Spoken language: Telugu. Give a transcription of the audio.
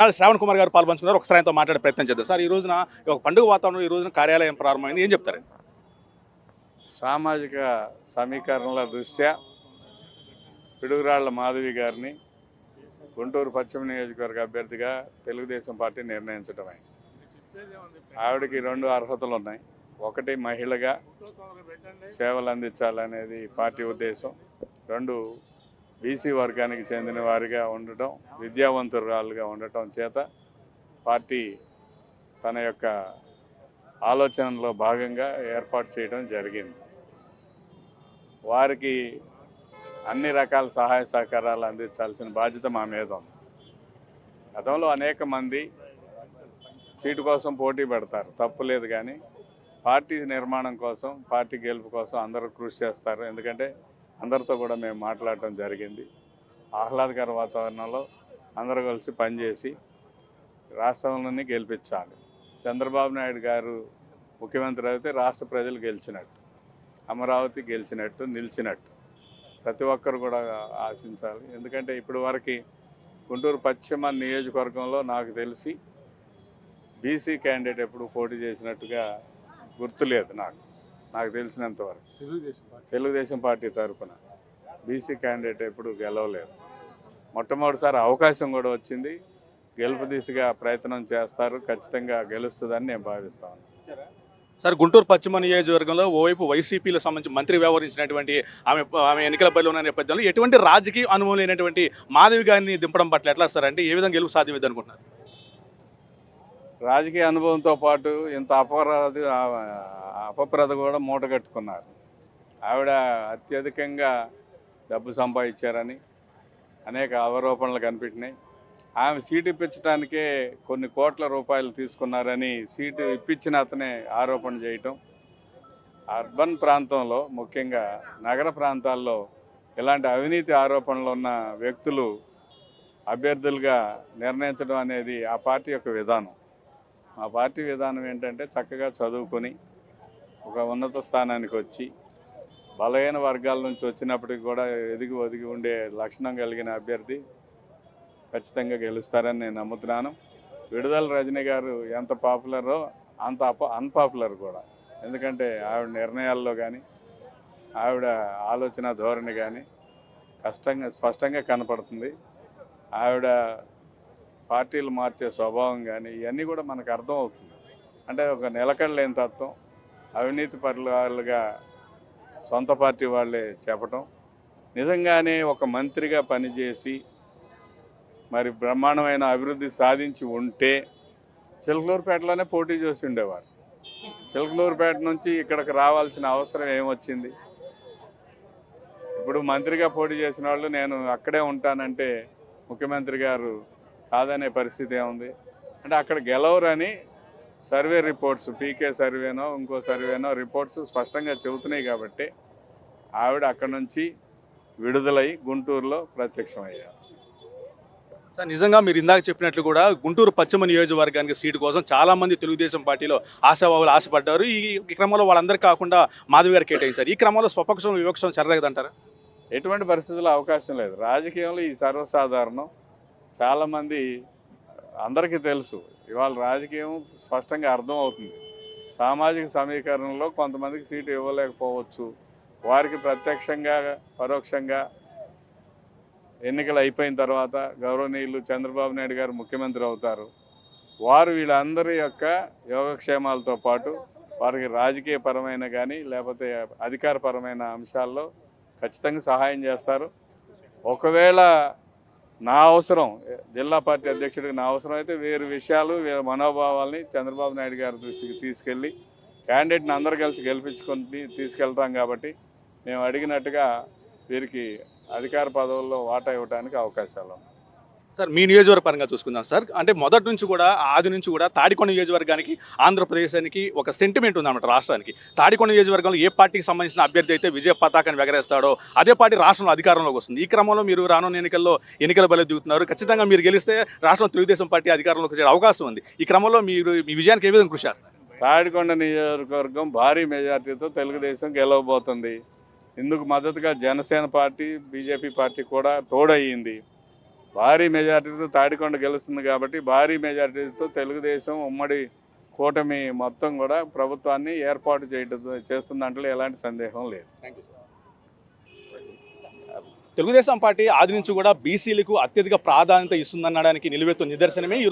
నాడు శ్రావణ్ కుమార్ గారు పాల్పంచుకున్నారు. ఒకసారి ఆయనతో మాట్లాడే ప్రయత్నం చేద్దాం. సార్ ఈ రోజున ఒక పండుగ వాతావరణం ఈ రోజున కార్యాలయం ప్రారంభమైంది. ఏం చెప్తారు? సామాజిక సమీకరణల దృష్ట్యా పిడుగురాళ్ళ మాధవి గారిని గుంటూరు పశ్చిమ నియోజకవర్గ అభ్యర్థిగా తెలుగుదేశం పార్టీ నిర్ణయించడమే ఆవిడకి రెండు అర్హతలు ఉన్నాయి ఒకటి మహిళగా సేవలు అందించాలనేది పార్టీ ఉద్దేశం. రెండు బీసీ వర్గానికి చెందిన వారిగా ఉండటం విద్యావంతురాలుగా ఉండటం చేత పార్టీ తన యొక్క ఆలోచనలో భాగంగా ఏర్పాటు చేయడం జరిగింది. వారికి అన్ని రకాల సహాయ సహకారాలు అందించాల్సిన బాధ్యత మా మీద ఉంది. గతంలో అనేక మంది సీటు కోసం పోటీ పెడతారు తప్పులేదు కానీ పార్టీ నిర్మాణం కోసం పార్టీ గెలుపు కోసం అందరూ కృషి చేస్తారు. ఎందుకంటే అందరితో కూడా మేము మాట్లాడటం జరిగింది. ఆహ్లాదకర వాతావరణంలో అందరూ కలిసి పనిచేసి రాష్ట్రంలోనే గెలిపించాలి. చంద్రబాబు నాయుడు గారు ముఖ్యమంత్రి అయితే రాష్ట్ర ప్రజలు గెలిచినట్టు అమరావతి గెలిచినట్టు నిలిచినట్టు ప్రతి ఒక్కరు కూడా ఆశించాలి. ఎందుకంటే ఇప్పుడు వరకు గుంటూరు పశ్చిమ నియోజకవర్గంలో నాకు తెలిసి బీసీ క్యాండిడేట్ ఎప్పుడు పోటీ చేసినట్టుగా గుర్తులేదు నాకు. నాకు తెలిసినంత వరకు. తెలుగుదేశం పార్టీ. తరఫున బీసీ క్యాండిడేట్ ఎప్పుడు గెలవలేదు. మొట్టమొదటిసారి అవకాశం కూడా వచ్చింది. గెలుపు దిశగా ప్రయత్నం చేస్తారు. ఖచ్చితంగా గెలుస్తుందని నేను భావిస్తాను సార్ గుంటూరు పశ్చిమ నియోజకవర్గంలో ఓవైపు వైసీపీలో సంబంధించి మంత్రి వ్యవహరించినటువంటి ఆమె ఆమె ఎన్నికల బరిలో ఉన్న నేపథ్యంలో ఎటువంటి రాజకీయ అనుభవం లేనటువంటి మాధవి గారిని దింపడం పట్ల ఎట్లా సార్? అంటే ఏ విధంగా గెలుపు సాధ్యమైంది అనుకుంటున్నారు? రాజకీయ అనుభవంతో పాటు ఇంత అపరాధ అపప్రద కూడా మూటగట్టుకున్నారు ఆవిడ అత్యధికంగా డబ్బు సంపాదించారని అనేక ఆరోపణలు కనిపెట్టినాయి ఆమె సీటు ఇప్పించడానికే కొన్ని కోట్ల రూపాయలు తీసుకున్నారని సీటు ఇప్పించిన అతనే ఆరోపణ చేయటం. అర్బన్ ప్రాంతంలో ముఖ్యంగా నగర ప్రాంతాల్లో ఇలాంటి అవినీతి ఆరోపణలు ఉన్న వ్యక్తులు అభ్యర్థులుగా నిర్ణయించడం అనేది ఆ పార్టీ యొక్క విధానం. ఆ పార్టీ విధానం ఏంటంటే చక్కగా చదువుకొని ఒక ఉన్నత స్థానానికి వచ్చి బలహీన వర్గాల నుంచి వచ్చినప్పటికి కూడా ఎదిగి ఒదిగి ఉండే లక్షణం కలిగిన అభ్యర్థి ఖచ్చితంగా గెలుస్తారని నేను నమ్ముతున్నాను. విడుదల రజనీ గారు ఎంత పాపులరో అంత అప అన్పాపులర్ కూడా. ఎందుకంటే ఆవిడ నిర్ణయాల్లో కానీ ఆవిడ ఆలోచన ధోరణి కానీ కష్టంగా స్పష్టంగా కనపడుతుంది. ఆవిడ పార్టీలు మార్చే స్వభావం కానీ ఇవన్నీ కూడా మనకు అర్థం అవుతుంది. అంటే ఒక నిలకడలేని తత్వం అవినీతి పరులుగా సొంత పార్టీ వాళ్ళే చెప్పటం నిజంగానే ఒక మంత్రిగా పనిచేసి మరి బ్రహ్మాండమైన అభివృద్ధి సాధించి ఉంటే చిలకలూరుపేటలోనే పోటీ చేసి ఉండేవారు. చిలకలూరుపేట నుంచి ఇక్కడికి రావాల్సిన అవసరం ఏమొచ్చింది? ఇప్పుడు మంత్రిగా పోటీ చేసిన వాళ్ళు నేను అక్కడే ఉంటానంటే ముఖ్యమంత్రి గారు కాదనే పరిస్థితి ఏముంది? అంటే అక్కడ గెలవరని సర్వే రిపోర్ట్స్ పీకే సర్వేనో ఇంకో సర్వేనో రిపోర్ట్స్ స్పష్టంగా చెబుతున్నాయి కాబట్టి ఆవిడ అక్కడ నుంచి విడుదలై గుంటూరులో ప్రత్యక్షమయ్యారు. సార్ నిజంగా మీరు ఇందాక చెప్పినట్లు కూడా గుంటూరు పశ్చిమ నియోజకవర్గానికి సీటు కోసం చాలా మంది తెలుగుదేశం పార్టీలో ఆశావాహులు ఆశపడ్డారు. ఈ ఈ క్రమంలో వాళ్ళందరికీ కాకుండా మాధవి గారు కేటాయించారు. ఈ క్రమంలో స్వపక్షం వివక్షం చెరగదంటారా ఎటువంటి పరిస్థితుల్లో అవకాశం లేదు. రాజకీయంలో ఈ సర్వసాధారణం. చాలామంది అందరికీ తెలుసు. ఇవాళ రాజకీయం స్పష్టంగా అర్థం అవుతుంది సామాజిక సమీకరణలో కొంతమందికి సీటు ఇవ్వలేకపోవచ్చు. వారికి ప్రత్యక్షంగా పరోక్షంగా ఎన్నికలు అయిపోయిన తర్వాత గౌరవనీయులు చంద్రబాబు నాయుడు గారు ముఖ్యమంత్రి అవుతారు. వారు వీళ్ళందరి యొక్క యోగక్షేమాలతో పాటు వారికి రాజకీయపరమైన కానీ లేకపోతే అధికారపరమైన అంశాల్లో ఖచ్చితంగా సహాయం చేస్తారు. ఒకవేళ నా అవసరం. జిల్లా పార్టీ అధ్యక్షుడికి నా అవసరం అయితే వేరు విషయాలు వేరే మనోభావాల్ని చంద్రబాబు నాయుడు గారి దృష్టికి తీసుకెళ్ళి క్యాండిడేట్ని అందరు కలిసి గెలిపించుకొని తీసుకెళ్తాం కాబట్టి మేము అడిగినట్టుగా వీరికి అధికార పదవుల్లో వాటా ఇవ్వడానికి అవకాశాలు ఉన్నాయి. సార్ మీ నియోజకవర్గ పరంగా చూసుకుందాం సార్. అంటే మొదటి నుంచి కూడా ఆది నుంచి కూడా తాడికొండ నియోజకవర్గానికి ఆంధ్రప్రదేశానికి ఒక సెంటిమెంట్ ఉందన్నమాట రాష్ట్రానికి. తాడికొండ నియోజకవర్గంలో ఏ పార్టీకి సంబంధించిన అభ్యర్థి అయితే విజయ పతాకాన్ని ఎగరేస్తాడో అదే పార్టీ రాష్ట్రంలో అధికారంలోకి వస్తుంది. ఈ క్రమంలో మీరు రానున్న ఎన్నికల్లో ఎన్నికల బలి దిగుతున్నారు. ఖచ్చితంగా మీరు గెలిస్తే రాష్ట్రం తెలుగుదేశం పార్టీ అధికారంలోకి వచ్చే అవకాశం ఉంది. ఈ క్రమంలో మీరు మీ విజయానికి ఏ విధంగా కృషి తాడికొండ నియోజకవర్గం భారీ మెజార్టీతో తెలుగుదేశం గెలవబోతుంది. ఇందుకు మద్దతుగా జనసేన పార్టీ బీజేపీ పార్టీ కూడా తోడయ్యింది భారీ మెజార్టీతో తాడికొండ గెలుస్తుంది కాబట్టి భారీ మెజార్టీతో తెలుగుదేశం ఉమ్మడి కూటమి మొత్తం కూడా ప్రభుత్వాన్ని ఏర్పాటు చేయడం చేస్తున్న దాంట్లో ఎలాంటి సందేహం లేదు. తెలుగుదేశం పార్టీ ఆది నుంచి కూడా బీసీలకు అత్యధిక ప్రాధాన్యత ఇస్తుందనడానికి నిలువెత్తు నిదర్శనమే ఈరోజు